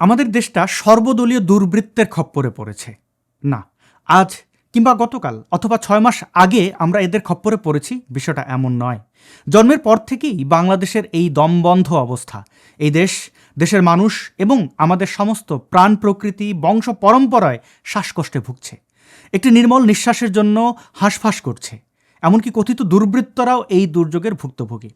আমাদের দেশটা সর্বদলীয় দুর্বৃত্তের খপ্পরে পড়েছে। না, আজ কিংবা গতকাল অথবা ছয় মাস আগে আমরা এদের খপ্পরে পড়েছি, বিষয়টা এমন নয়। জন্মের পর থেকেই বাংলাদেশের এই দমবন্ধ অবস্থা। এই দেশ, দেশের মানুষ এবং আমাদের সমস্ত প্রাণ প্রকৃতি, বংশ পরম্পরায় শ্বাসকষ্টে ভুগছে। একটি নির্মল নিঃশ্বাসের জন্য হাঁসফাঁস করছে। এমনকি কথিত দুর্বৃত্তরাও এই দুর্যোগের ভুক্তভোগী।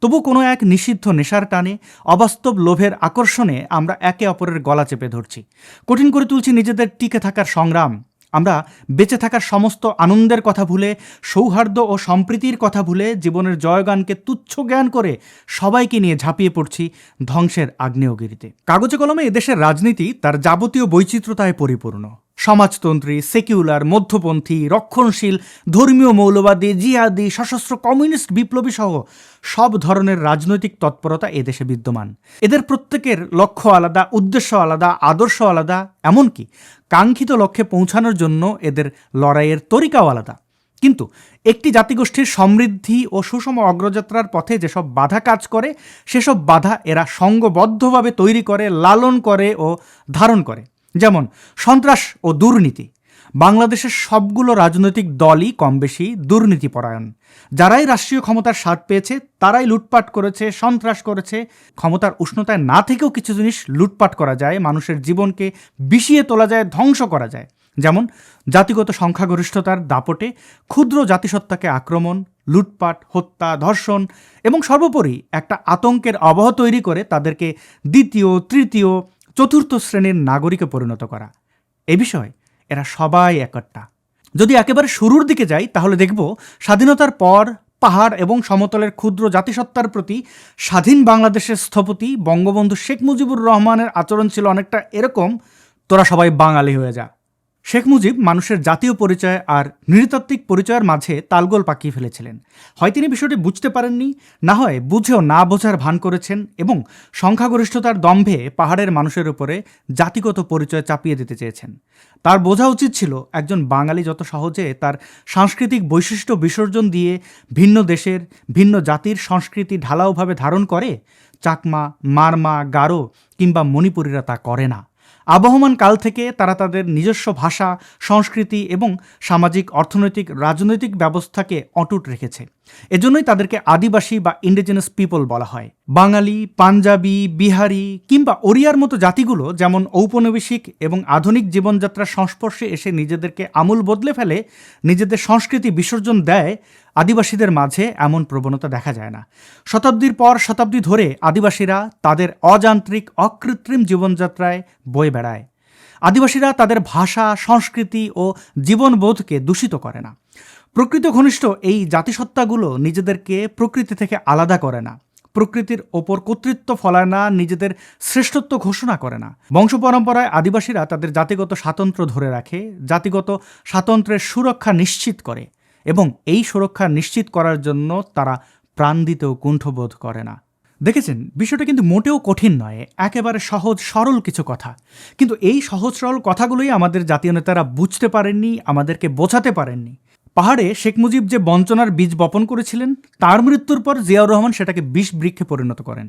তবু কোনো এক নিষিদ্ধ নেশার টানে, অবাস্তব লোভের আকর্ষণে আমরা একে অপরের গলা চেপে ধরছি। কঠিন করে তুলছি নিজেদের টিকে থাকার সংগ্রাম। আমরা বেঁচে থাকার সমস্ত আনন্দের কথা ভুলে, সৌহার্দ্য ও সম্প্রীতির কথা ভুলে, জীবনের জয়গানকে তুচ্ছ জ্ঞান করে সবাইকে নিয়ে ঝাঁপিয়ে পড়ছি ধ্বংসের আগ্নেয়গিরিতে। কাগজে কলমে এদেশের রাজনীতি তার যাবতীয় বৈচিত্র্যতায় পরিপূর্ণ। সমাজতন্ত্রী, সেকিউলার, মধ্যপন্থী, রক্ষণশীল, ধর্মীয় মৌলবাদী, জিহাদি, সশস্ত্র কমিউনিস্ট বিপ্লবী সহ সব ধরনের রাজনৈতিক তৎপরতা এদেশে বিদ্যমান। এদের প্রত্যেকের লক্ষ্য আলাদা, উদ্দেশ্য আলাদা, আদর্শ আলাদা, এমনকি কাঙ্ক্ষিত লক্ষ্যে পৌঁছানোর জন্য এদের লড়াইয়ের তরিকাও আলাদা। কিন্তু একটি জাতিগোষ্ঠীর সমৃদ্ধি ও সুষম অগ্রযাত্রার পথে যেসব বাধা কাজ করে, সেসব বাধা এরা সঙ্গবদ্ধভাবে তৈরি করে, লালন করে ও ধারণ করে। যেমন সন্ত্রাস ও দুর্নীতি। বাংলাদেশের সবগুলো রাজনৈতিক দলই কম বেশি দুর্নীতিপরায়ণ। যারাই রাষ্ট্রীয় ক্ষমতার স্বাদ পেয়েছে, তারাই লুটপাট করেছে, সন্ত্রাস করেছে। ক্ষমতার উষ্ণতায় না থেকেও কিছু জিনিস লুটপাট করা যায়, মানুষের জীবনকে বিষিয়ে তোলা যায়, ধ্বংস করা যায়। যেমন জাতিগত সংখ্যাগরিষ্ঠতার দাপটে ক্ষুদ্র জাতিসত্তাকে আক্রমণ, লুটপাট, হত্যা, ধর্ষণ এবং সর্বোপরি একটা আতঙ্কের আবহ তৈরি করে তাদেরকে দ্বিতীয়, তৃতীয় চতুর্থ শ্রেণির নাগরিকে পরিণত করা। এ বিষয়ে এরা সবাই একটা যদি একেবারে শুরুর দিকে যাই, তাহলে দেখব স্বাধীনতার পর পাহাড় এবং সমতলের ক্ষুদ্র জাতিসত্তার প্রতি স্বাধীন বাংলাদেশের স্থপতি বঙ্গবন্ধু শেখ মুজিবুর রহমানের আচরণ ছিল অনেকটা এরকম, তোরা সবাই বাঙালি হয়ে যা। শেখ মুজিব মানুষের জাতীয় পরিচয় আর নৃতাত্ত্বিক পরিচয়ের মাঝে তালগোল পাকিয়ে ফেলেছিলেন। হয় তিনি বিষয়টি বুঝতে পারেননি, না হয় বুঝেও না বোঝার ভান করেছেন এবং সংখ্যাগরিষ্ঠতার দম্ভে পাহাড়ের মানুষের উপরে জাতিগত পরিচয় চাপিয়ে দিতে চেয়েছেন। তার বোঝা উচিত ছিল একজন বাঙালি যত সহজে তার সাংস্কৃতিক বৈশিষ্ট্য বিসর্জন দিয়ে ভিন্ন দেশের, ভিন্ন জাতির সংস্কৃতি ঢালাওভাবে ধারণ করে, চাকমা, মারমা, গারো কিংবা মণিপুরীরা তা করে না। আবহমান কাল থেকে তারা তাদের নিজস্ব ভাষা, সংস্কৃতি এবং সামাজিক, অর্থনৈতিক, রাজনৈতিক ব্যবস্থাকে অটুট রেখেছে। এজন্যই তাদেরকে আদিবাসী বা ইন্ডিজিনাস পিপল বলা হয়। বাঙালি, পাঞ্জাবি, বিহারি কিংবা ওড়িয়ার মতো জাতিগুলো যেমন ঔপনিবেশিক এবং আধুনিক জীবনযাত্রার সংস্পর্শে এসে নিজেদেরকে আমূল বদলে ফেলে, নিজেদের সংস্কৃতি বিসর্জন দেয় আদিবাসীদের মাঝে এমন প্রবণতা দেখা যায় না। শতাব্দীর পর শতাব্দী ধরে আদিবাসীরা তাদের অযান্ত্রিক, অকৃত্রিম জীবনযাত্রায় বয়ে বেড়ায়। আদিবাসীরা তাদের ভাষা, সংস্কৃতি ও জীবনবোধকে দূষিত করে না। প্রকৃত ঘনিষ্ঠ এই জাতিসত্তাগুলো নিজেদেরকে প্রকৃতি থেকে আলাদা করে না। প্রকৃতির ওপর কর্তৃত্ব ফলায় না, নিজেদের শ্রেষ্ঠত্ব ঘোষণা করে না। বংশ পরম্পরায় আদিবাসীরা তাদের জাতিগত স্বাতন্ত্র্য ধরে রাখে, জাতিগত স্বাতন্ত্র্যের সুরক্ষা নিশ্চিত করে। এবং এই সুরক্ষা নিশ্চিত করার জন্য তারা প্রাণ দিতেও কুণ্ঠবোধ করে না। দেখেছেন, বিষয়টা কিন্তু মোটেও কঠিন নয়, একেবারে সহজ, সরল কিছু কথা। কিন্তু এই সহজ, সরল কথাগুলোই আমাদের জাতীয় নেতারা বুঝতে পারেননি, আমাদেরকে বোঝাতে পারেননি। পাহাড়ে শেখ মুজিব যে বঞ্চনার বীজ বপন করেছিলেন, তার মৃত্যুর পর জিয়াউর রহমান সেটাকে বিষ বৃক্ষে পরিণত করেন।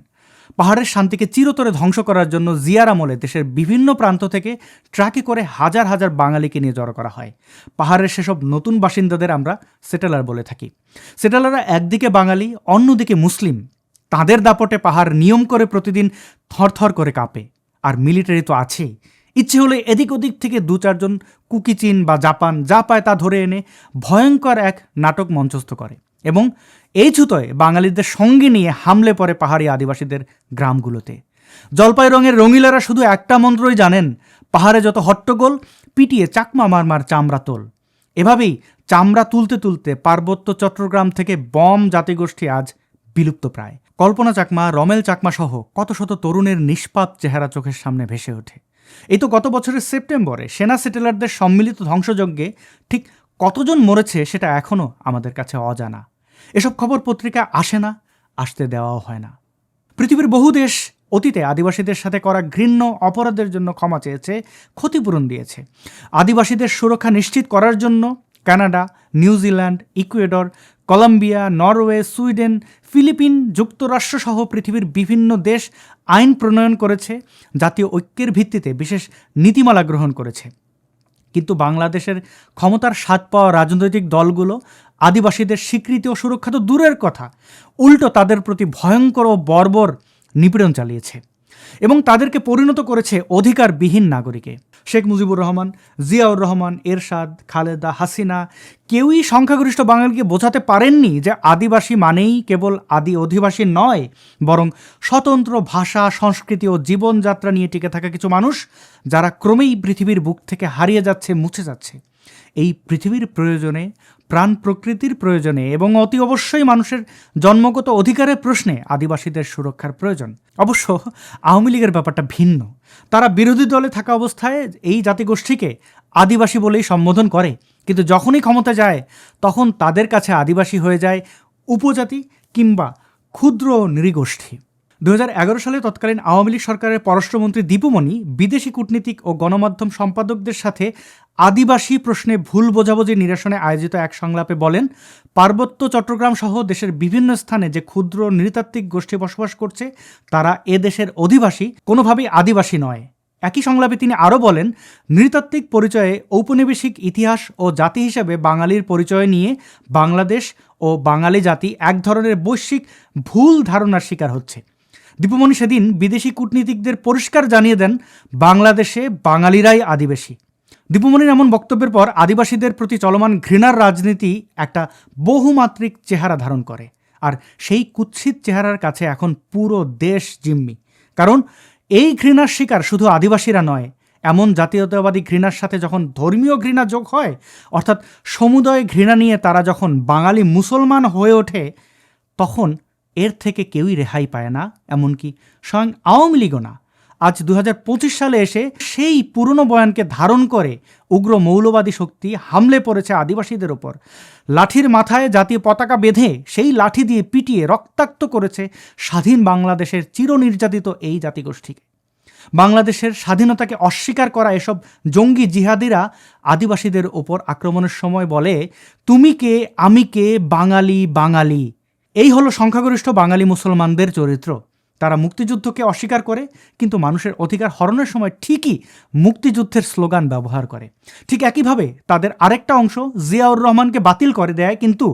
পাহাড়ের শান্তিকে চিরতরে ধ্বংস করার জন্য জিয়ার আমলে দেশের বিভিন্ন প্রান্ত থেকে ট্রাকে করে হাজার হাজার বাঙালিকে নিয়ে জড়ো করা হয়। পাহাড়ের সেসব নতুন বাসিন্দাদের আমরা সেটেলার বলে থাকি। সেটেলাররা একদিকে বাঙালি, অন্যদিকে মুসলিম। তাদের দাপটে পাহাড় নিয়ম করে প্রতিদিন থরথর করে কাঁপে। আর মিলিটারি তো আছেই। ইচ্ছে হলে এদিক ওদিক থেকে দু চারজন কুকি চীন বা জাপান যা পায় তা ধরে এনে ভয়ঙ্কর এক নাটক মঞ্চস্থ করে। এবং এই ছুতোয় বাঙালিদের সঙ্গে নিয়ে হামলে পড়ে পাহাড়ি আদিবাসীদের গ্রামগুলোতে। জলপাই রঙের রঙিলারা শুধু একটা মন্ত্রই জানেন, পাহাড়ে যত হট্টগোল, পিটিয়ে চাকমা মারমার চামড়া তোল। এভাবেই চামড়া তুলতে তুলতে পার্বত্য চট্টগ্রাম থেকে বম জাতিগোষ্ঠী আজ বিলুপ্ত প্রায়। কল্পনা চাকমা, রমেল চাকমা সহ কত শত তরুণের নিষ্পাপ চেহারা চোখের সামনে ভেসে ওঠে। এই তো গত বছরের সেপ্টেম্বরে সেনা সেটেলারদের সম্মিলিত ধ্বংসযজ্ঞে ঠিক কতজন মরেছে সেটা এখনও আমাদের কাছে অজানা। এসব খবর পত্রিকা আসে না, আসতে দেওয়াও হয় না। পৃথিবীর বহু দেশ অতীতে আদিবাসীদের সাথে করা ঘৃণ্য অপরাধের জন্য ক্ষমা চেয়েছে, ক্ষতিপূরণ দিয়েছে। আদিবাসীদের সুরক্ষা নিশ্চিত করার জন্য Canada New Zealand Ecuador, Colombia, Norway, Sweden, Philippine যুক্তরাষ্ট্র সহ পৃথিবীর বিভিন্ন দেশ আইন প্রণয়ন করেছে, জাতীয় ঐক্যের ভিত্তিতে বিশেষ নীতিমালা গ্রহণ করেছে। কিন্তু বাংলাদেশের ক্ষমতার স্বাদ পাওয়া রাজনৈতিক দলগুলো আদিবাসীদের স্বীকৃতি ও সুরক্ষা তো দূরের কথা। উল্টো তাদের প্রতি ভয়ঙ্কর ও বর্বর নিপীড়ন চালিয়েছে এবং তাদেরকে পরিণত করেছে অধিকারবিহীন নাগরিকে। শেখ মুজিবুর রহমান, জিয়াউর রহমান, এরশাদ, খালেদা, হাসিনা কেউই সংখ্যাগরিষ্ঠ বাঙালিকে বোঝাতে পারেননি যে আদিবাসী মানেই কেবল আদি অধিবাসী নয়, বরং স্বতন্ত্র ভাষা, সংস্কৃতি ও জীবনযাত্রা নিয়ে টিকে থাকা কিছু মানুষ যারা ক্রমেই পৃথিবীর বুক থেকে হারিয়ে যাচ্ছে, মুছে যাচ্ছে। এই পৃথিবীর প্রয়োজনে প্রাণ প্রকৃতির প্রয়োজনে এবং অতি অবশ্যই মানুষের জন্মগত অধিকারের প্রশ্নে আদিবাসীদের সুরক্ষার প্রয়োজন। অবশ্য আওয়ামী লীগের ব্যাপারটা ভিন্ন। তারা বিরোধী দলে থাকা অবস্থায় এই জাতিগোষ্ঠীকে আদিবাসী বলেই সম্বোধন করে। কিন্তু যখনই ক্ষমতা যায়, তখন তাদের কাছে আদিবাসী হয়ে যায় উপজাতি কিংবা ক্ষুদ্র নৃগোষ্ঠী। দু হাজার এগারো সালে তৎকালীন আওয়ামী লীগ সরকারের পররাষ্ট্রমন্ত্রী দীপুমণি বিদেশি কূটনীতিক ও গণমাধ্যম সম্পাদকদের সাথে আদিবাসী প্রশ্নে ভুল বোঝাবুঝি নিরসনে আয়োজিত এক সংলাপে বলেন, পার্বত্য চট্টগ্রাম সহ দেশের বিভিন্ন স্থানে যে ক্ষুদ্র নৃতাত্ত্বিক গোষ্ঠী বসবাস করছে, তারা এ দেশের অধিবাসী, কোনোভাবেই আদিবাসী নয়। একই সংলাপে তিনি আরও বলেন, নৃতাত্ত্বিক পরিচয়ে ঔপনিবেশিক ইতিহাস ও জাতি হিসেবে বাঙালির পরিচয় নিয়ে বাংলাদেশ ও বাঙালি জাতি এক ধরনের বৈশ্বিক ভুল ধারণার শিকার হচ্ছে। দীপুমণি সেদিন বিদেশি কূটনীতিকদের পরিষ্কার জানিয়ে দেন, বাংলাদেশে বাঙালিরাই আদিবাসী। দীপুমণির এমন বক্তব্যের পর আদিবাসীদের প্রতি চলমান ঘৃণার রাজনীতি একটা বহুমাত্রিক চেহারা ধারণ করে। আর সেই কুৎসিত চেহারার কাছে এখন পুরো দেশ জিম্মি। কারণ এই ঘৃণার শিকার শুধু আদিবাসীরা নয়, এমন জাতীয়তাবাদী ঘৃণার সাথে যখন ধর্মীয় ঘৃণা যোগ হয়, অর্থাৎ সমুদয় ঘৃণা নিয়ে তারা যখন বাঙালি মুসলমান হয়ে ওঠে, তখন এর থেকে কেউই রেহাই পায় না, এমনকি স্বয়ং আওয়ামী লীগও না। আজ দু হাজার পঁচিশ সালে এসে সেই পুরনো বয়ানকে ধারণ করে উগ্র মৌলবাদী শক্তি হামলে পড়েছে আদিবাসীদের ওপর। লাঠির মাথায় জাতীয় পতাকা বেঁধে সেই লাঠি দিয়ে পিটিয়ে রক্তাক্ত করেছে স্বাধীন বাংলাদেশের চিরনির্যাতিত এই জাতিগোষ্ঠীকে। বাংলাদেশের স্বাধীনতাকে অস্বীকার করা এসব জঙ্গি জিহাদিরা আদিবাসীদের ওপর আক্রমণের সময় বলে, তুমি কে, আমি কে, বাঙালি বাঙালি? এই হলো সংখ্যাগরিষ্ঠ বাঙালি মুসলমানদের চরিত্র। তারা মুক্তিযুদ্ধকে অস্বীকার করে, কিন্তু মানুষের অধিকার হরণের সময় ঠিকই মুক্তিযুদ্ধের স্লোগান ব্যবহার করে। ঠিক একইভাবে তাদের আরেকটা অংশ জিয়াউর রহমানকে বাতিল করে দেয়, কিন্তু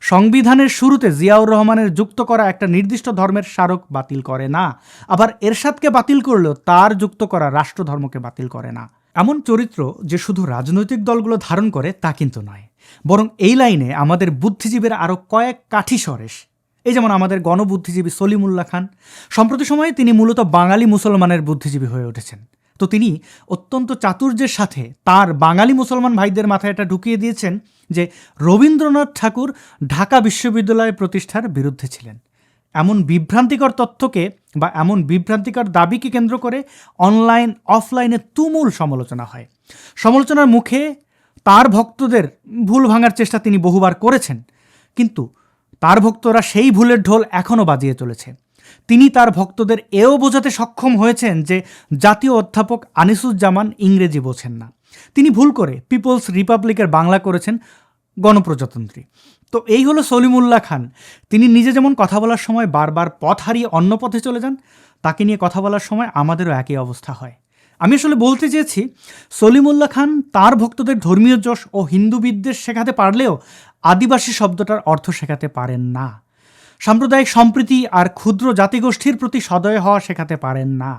সংবিধানের শুরুতে জিয়াউর রহমানের যুক্ত করা একটা নির্দিষ্ট ধর্মের স্মারক বাতিল করে না। আবার এরশাদকে বাতিল করলেও তার যুক্ত করা রাষ্ট্রধর্মকে বাতিল করে না। এমন চরিত্র যে শুধু রাজনৈতিক দলগুলো ধারণ করে তা কিন্তু নয়, বরং এই লাইনে আমাদের বুদ্ধিজীবীরা আরও কয়েক কাঠি সরেশ। এই যেমন আমাদের গণবুদ্ধিজীবী সলিমুল্লাহ খান, সম্প্রতি সময়ে তিনি মূলত বাঙালি মুসলমানের বুদ্ধিজীবী হয়ে উঠেছেন। তো তিনি অত্যন্ত চাতুর্যের সাথে তার বাঙালি মুসলমান ভাইদের মাথায় এটা ঢুকিয়ে দিয়েছেন যে রবীন্দ্রনাথ ঠাকুর ঢাকা বিশ্ববিদ্যালয় প্রতিষ্ঠার বিরুদ্ধে ছিলেন। এমন বিভ্রান্তিকর তথ্যকে বা এমন বিভ্রান্তিকর দাবিকে কেন্দ্র করে অনলাইন, অফলাইনে তুমুল সমালোচনা হয়। সমালোচনার মুখে তার ভক্তদের ভুল ভাঙার চেষ্টা তিনি বহুবার করেছেন, কিন্তু তার ভক্তরা সেই ভুলের ঢোল এখনও বাজিয়ে চলেছে। তিনি তার ভক্তদের এও বোঝাতে সক্ষম হয়েছেন যে জাতীয় অধ্যাপক আনিসুজ্জামান ইংরেজি বোঝেন না। তিনি ভুল করে পিপলস রিপাবলিকের বাংলা করেছেন গণপ্রজাতন্ত্রী। তো এই হলো সলিমুল্লাহ খান। তিনি নিজে যেমন কথা বলার সময় বারবার পথ হারিয়ে অন্য পথে চলে যান, তাকে নিয়ে কথা বলার সময় আমাদেরও একই অবস্থা হয়। আমি আসলে বলতে চেয়েছি, সলিমুল্লাহ খান তার ভক্তদের ধর্মীয় যশ ও হিন্দু বিদ্বেষ শেখাতে পারলেও আদিবাসী শব্দটার অর্থ শেখাতে পারেন না। সাম্প্রদায়িক সম্প্রীতি আর ক্ষুদ্র জাতিগোষ্ঠীর প্রতি সদয় হওয়া শেখাতে পারেন না।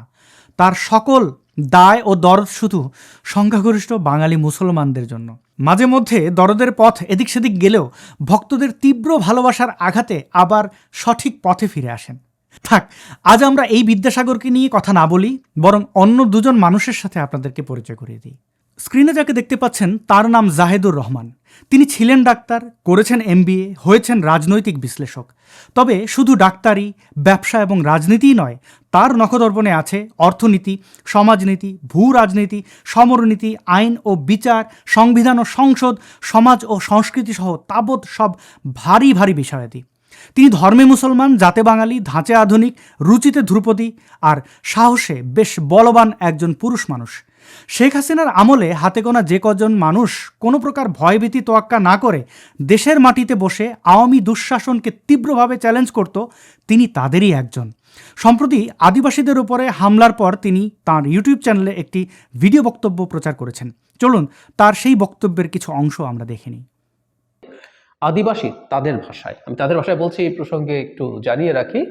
তার সকল দায় ও দরদ শুধু সংখ্যাগরিষ্ঠ বাঙালি মুসলমানদের জন্য। মাঝে মধ্যে দরদের পথ এদিক সেদিক গেলেও ভক্তদের তীব্র ভালোবাসার আঘাতে আবার সঠিক পথে ফিরে আসেন। থাক, আজ আমরা এই বিদ্যাসাগরকে নিয়ে কথা না বলি, বরং অন্য দুজন মানুষের সাথে আপনাদেরকে পরিচয় করিয়ে দিই। স্ক্রিনে যাকে দেখতে পাচ্ছেন, তার নাম জাহেদুর রহমান। তিনি ছিলেন ডাক্তার, করেছেন এমবিএ, হয়েছেন রাজনৈতিক বিশ্লেষক। তবে শুধু ডাক্তারি, ব্যবসা এবং রাজনীতিই নয়, তার নখদর্পণে আছে অর্থনীতি, সমাজনীতি, ভূ রাজনীতি, সমরনীতি, আইন ও বিচার, সংবিধান ও সংসদ, সমাজ ও সংস্কৃতি সহ তাবৎ সব ভারী ভারী বিষয়াদি। তিনি ধর্মে মুসলমান, জাতে বাঙালি, ধাঁচে আধুনিক, রুচিতে ধ্রুপদী আর সাহসে বেশ বলবান একজন পুরুষ মানুষ। শেখ হাসিনার আমলে হাতে গোনা যে কজন মানুষ কোনো প্রকার ভয়ভীতি তোয়াক্কা না করে দেশের মাটিতে বসে আওয়ামী দুঃশাসনকে তীব্রভাবে চ্যালেঞ্জ করত, তিনি তাদেরই একজন। সম্প্রতি আদিবাসীদের উপরে হামলার পর তিনি তার ইউটিউব চ্যানেলে একটি ভিডিও বক্তব্য প্রচার করেছেন। চলুন তার সেই বক্তব্যের কিছু অংশ আমরা দেখে নিই। আদিবাসী তাদের ভাষায়। আমি তাদের ভাষায় বলছি এই প্রসঙ্গে একটু জানিয়ে রাখি।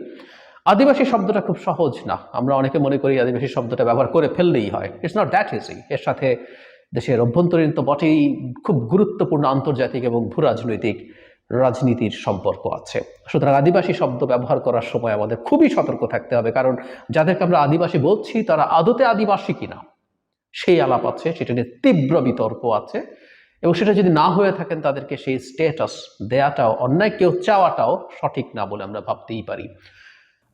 আদিবাসী শব্দটা খুব সহজ না। আমরা অনেকে মনে করি আদিবাসী শব্দটা ব্যবহার করে ফেললেই হয়। ইটস নট দ্যাট ইজি এর সাথে দেশের অভ্যন্তরীণ তো বটেই খুব গুরুত্বপূর্ণ আন্তর্জাতিক এবং ভূ রাজনৈতিক রাজনীতির সম্পর্ক আছে। সুতরাং আদিবাসী শব্দ ব্যবহার করার সময় আমাদের খুবই সতর্ক থাকতে হবে। কারণ যাদেরকে আমরা আদিবাসী বলছি, তারা আদতে আদিবাসী কিনা, সেই আলাপ আছে, সেটা নিয়ে তীব্র বিতর্ক আছে। এবং সেটা যদি না হয়ে থাকেন, তাদেরকে সেই স্টেটাস দেয়াটাও, অন্যায় কেউ চাওয়াটাও সঠিক না বলে আমরা ভাবতেই পারি।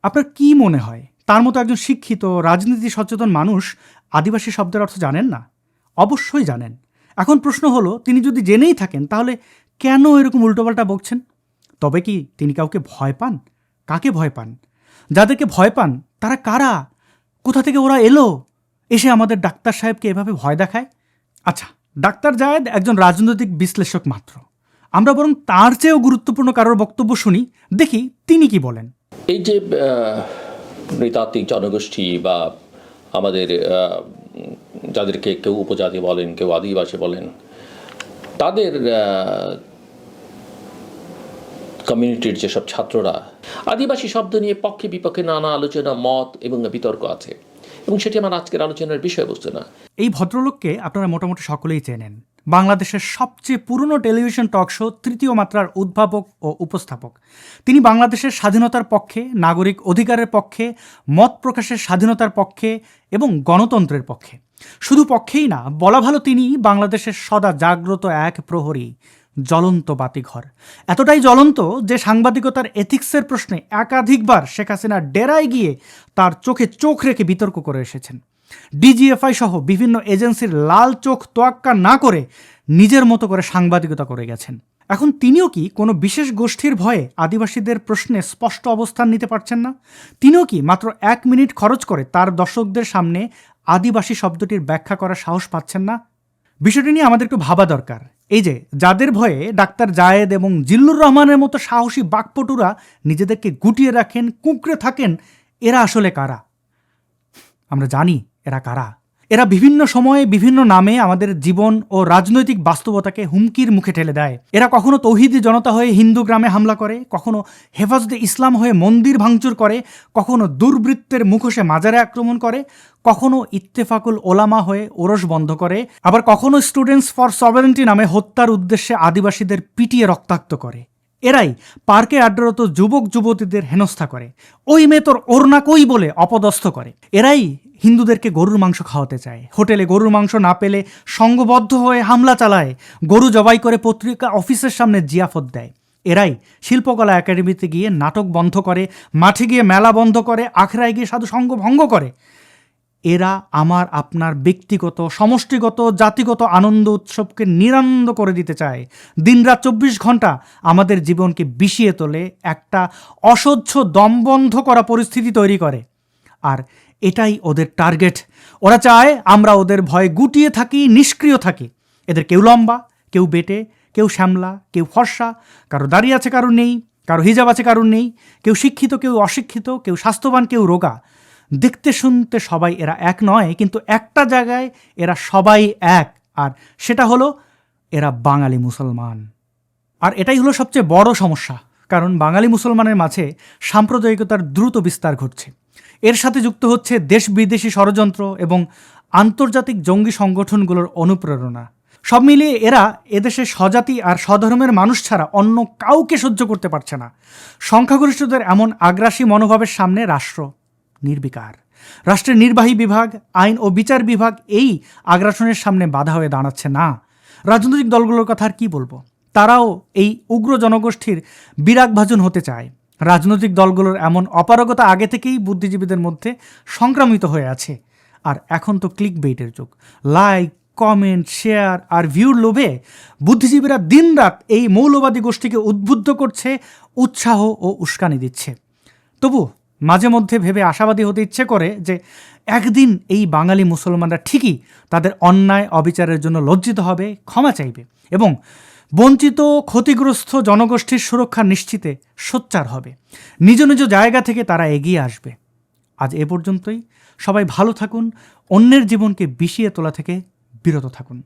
আপনার কি মনে হয়? তার মতো একজন শিক্ষিত, রাজনীতি সচেতন মানুষ আদিবাসী শব্দের অর্থ জানেন না? অবশ্যই জানেন। এখন প্রশ্ন হলো, তিনি যদি জেনেই থাকেন, তাহলে কেন এরকম উল্টোপাল্টা বকছেন? তবে কি তিনি কাউকে ভয় পান? কাকে ভয় পান? যাদেরকে ভয় পান, তারা কারা? কোথা থেকে ওরা এলো? এসে আমাদের ডাক্তার সাহেবকে এভাবে ভয় দেখায়? আচ্ছা ডাক্তার জায়েদ একজন রাজনৈতিক বিশ্লেষক মাত্র। আমরা বরং তার চেয়েও গুরুত্বপূর্ণ কারোর বক্তব্য শুনি, দেখি তিনি কি বলেন। এই যে নৃতাত্ত্বিক জনগোষ্ঠী বা আমাদের যাদেরকে কেউ উপজাতি বলেন, কেউ আদিবাসী বলেন, তাদের কমিউনিটির যেসব ছাত্ররা, আদিবাসী শব্দ নিয়ে পক্ষে বিপক্ষে নানা আলোচনা, মত এবং বিতর্ক আছে। এবং সেটি আমার আজকের আলোচনার বিষয়বস্তু না। এই ভদ্রলোককে আপনারা মোটামুটি সকলেই চেনেন। বাংলাদেশের সবচেয়ে পুরনো টেলিভিশন টক শো তৃতীয় মাত্রার উদ্ভাবক ও উপস্থাপক। তিনি বাংলাদেশের স্বাধীনতার পক্ষে, নাগরিক অধিকারের পক্ষে, মত প্রকাশের স্বাধীনতার পক্ষে এবং গণতন্ত্রের পক্ষে। শুধু পক্ষেই না, বলা ভালো তিনি বাংলাদেশের সদা জাগ্রত এক প্রহরী জ্বলন্ত বাতিঘর। এতটাই জ্বলন্ত যে সাংবাদিকতার এথিক্সের প্রশ্নে একাধিকবার শেখ হাসিনার ডেরায় গিয়ে তার চোখে চোখ রেখে বিতর্ক করে এসেছেন। ডিজিএফআই সহ বিভিন্ন এজেন্সির লাল চোখ তোয়াক্কা না করে নিজের মতো করে সাংবাদিকতা করে গেছেন। এখন তিনিও কি কোনো বিশেষ গোষ্ঠীর ভয়ে আদিবাসীদের প্রশ্নে স্পষ্ট অবস্থান নিতে পারছেন না? তিনিও কি মাত্র এক মিনিট খরচ করে তার দর্শকদের সামনে আদিবাসী শব্দটির ব্যাখ্যা করার সাহস পাচ্ছেন না? বিষয়টি নিয়ে আমাদের একটু ভাবা দরকার। এই যে, যাদের ভয়ে ডাক্তার জায়েদ এবং জিল্লুর রহমানের মতো সাহসী বাকপটুরা নিজেদেরকে গুটিয়ে রাখেন, কুঁকড়ে থাকেন, এরা আসলে কারা? আমরা জানি এরা কারা। এরা বিভিন্ন সময়ে বিভিন্ন নামে আমাদের জীবন ও রাজনৈতিক বাস্তবতাকে হুমকির মুখে ঠেলে দেয়। এরা কখনো তৌহিদি জনতা হয়ে হিন্দু গ্রামে হামলা করে, কখনো হেফাজতে ইসলাম হয়ে মন্দির ভাঙচুর করে, কখনো দুর্বৃত্তের মুখোশে মাজারে আক্রমণ করে, কখনো ইত্তেফাকুল ওলামা হয়ে ওরস বন্ধ করে, আবার কখনো স্টুডেন্টস ফর সভারেন্টি নামে হত্যার উদ্দেশ্যে আদিবাসীদের পিটিয়ে রক্তাক্ত করে। এরাই পার্কে আড্ডারত যুবক যুবতীদের হেনস্থা করে। ওই মেয়ে তোর ওরনা কই বলে অপদস্থ করে। এরাই হিন্দুদেরকে গরুর মাংস খাওয়াতে চায়। হোটেলে গরুর মাংস না পেলে সংঘবদ্ধ হয়ে হামলা চালায়। গরু জবাই করে পত্রিকা অফিসের সামনে জিয়াফত দেয়। এরাই শিল্পকলা একাডেমিতে গিয়ে নাটক বন্ধ করে, মাঠে গিয়ে মেলা বন্ধ করে, আখড়ায় গিয়ে সাধু সঙ্গ ভঙ্গ করে। এরা আমার, আপনার ব্যক্তিগত, সমষ্টিগত, জাতিগত আনন্দ উৎসবকে নিরানন্দ করে দিতে চায়। দিনরাত চব্বিশ ঘণ্টা আমাদের জীবনকে বিষিয়ে তোলে, একটা অসহ্য দমবন্ধ করা পরিস্থিতি তৈরি করে। আর এটাই ওদের টার্গেট। ওরা চায় আমরা ওদের ভয়ে গুটিয়ে থাকি, নিষ্ক্রিয় থাকি। এদের কেউ লম্বা, কেউ বেটে, কেউ শ্যামলা, কেউ ফর্সা, কারও দাঁড়িয়ে আছে, কারও নেই, কারও হিজাব আছে, কারও নেই, কেউ শিক্ষিত, কেউ অশিক্ষিত, কেউ স্বাস্থ্যবান, কেউ রোগা। দেখতে শুনতে সবাই এরা এক নয়, কিন্তু একটা জায়গায় এরা সবাই এক। আর সেটা হলো এরা বাঙালি মুসলমান। আর এটাই হলো সবচেয়ে বড় সমস্যা, কারণ বাঙালি মুসলমানের মাঝে সাম্প্রদায়িকতার দ্রুত বিস্তার ঘটছে। এর সাথে যুক্ত হচ্ছে দেশ বিদেশি ষড়যন্ত্র এবং আন্তর্জাতিক জঙ্গি সংগঠনগুলোর অনুপ্রেরণা। সব মিলিয়ে এরা এদেশে স্বজাতি আর স্বধর্মের মানুষ ছাড়া অন্য কাউকে সহ্য করতে পারছে না। সংখ্যাগরিষ্ঠদের এমন আগ্রাসী মনোভাবের সামনে রাষ্ট্র। নির্বিকার। রাষ্ট্রের নির্বাহী বিভাগ, আইন ও বিচার বিভাগ এই আগ্রাসনের সামনে বাধা হয়ে দাঁড়াচ্ছে না। রাজনৈতিক দলগুলোর কথা আর কি বলব? তারাও এই উগ্র জনগোষ্ঠীর বিরাগভাজন হতে চায়। রাজনৈতিক দলগুলোর এমন অপারগতা আগে থেকেই বুদ্ধিজীবীদের মধ্যে সংক্রামিত হয়ে আছে। আর এখন তো ক্লিক বেইটের যুগ। লাইক, কমেন্ট, শেয়ার আর ভিউর লোভে বুদ্ধিজীবীরা দিনরাত এই মৌলবাদী গোষ্ঠীকে উদ্বুদ্ধ করছে, উৎসাহ ও উস্কানি দিচ্ছে। তবু মাঝে মধ্যে ভেবে আশাবাদী হতে ইচ্ছে করে যে একদিন এই বাঙালি মুসলমানরা ঠিকই তাদের অন্যায় অবিচারের জন্য লজ্জিত হবে, ক্ষমা চাইবে এবং বঞ্চিত, ক্ষতিগ্রস্ত জনগোষ্ঠীর সুরক্ষা নিশ্চিতে সোচ্চার হবে। নিজ নিজ জায়গা থেকে তারা এগিয়ে আসবে। আজ এ পর্যন্তই। সবাই ভালো থাকুন। অন্যের জীবনকে বিষিয়ে তোলা থেকে বিরত থাকুন।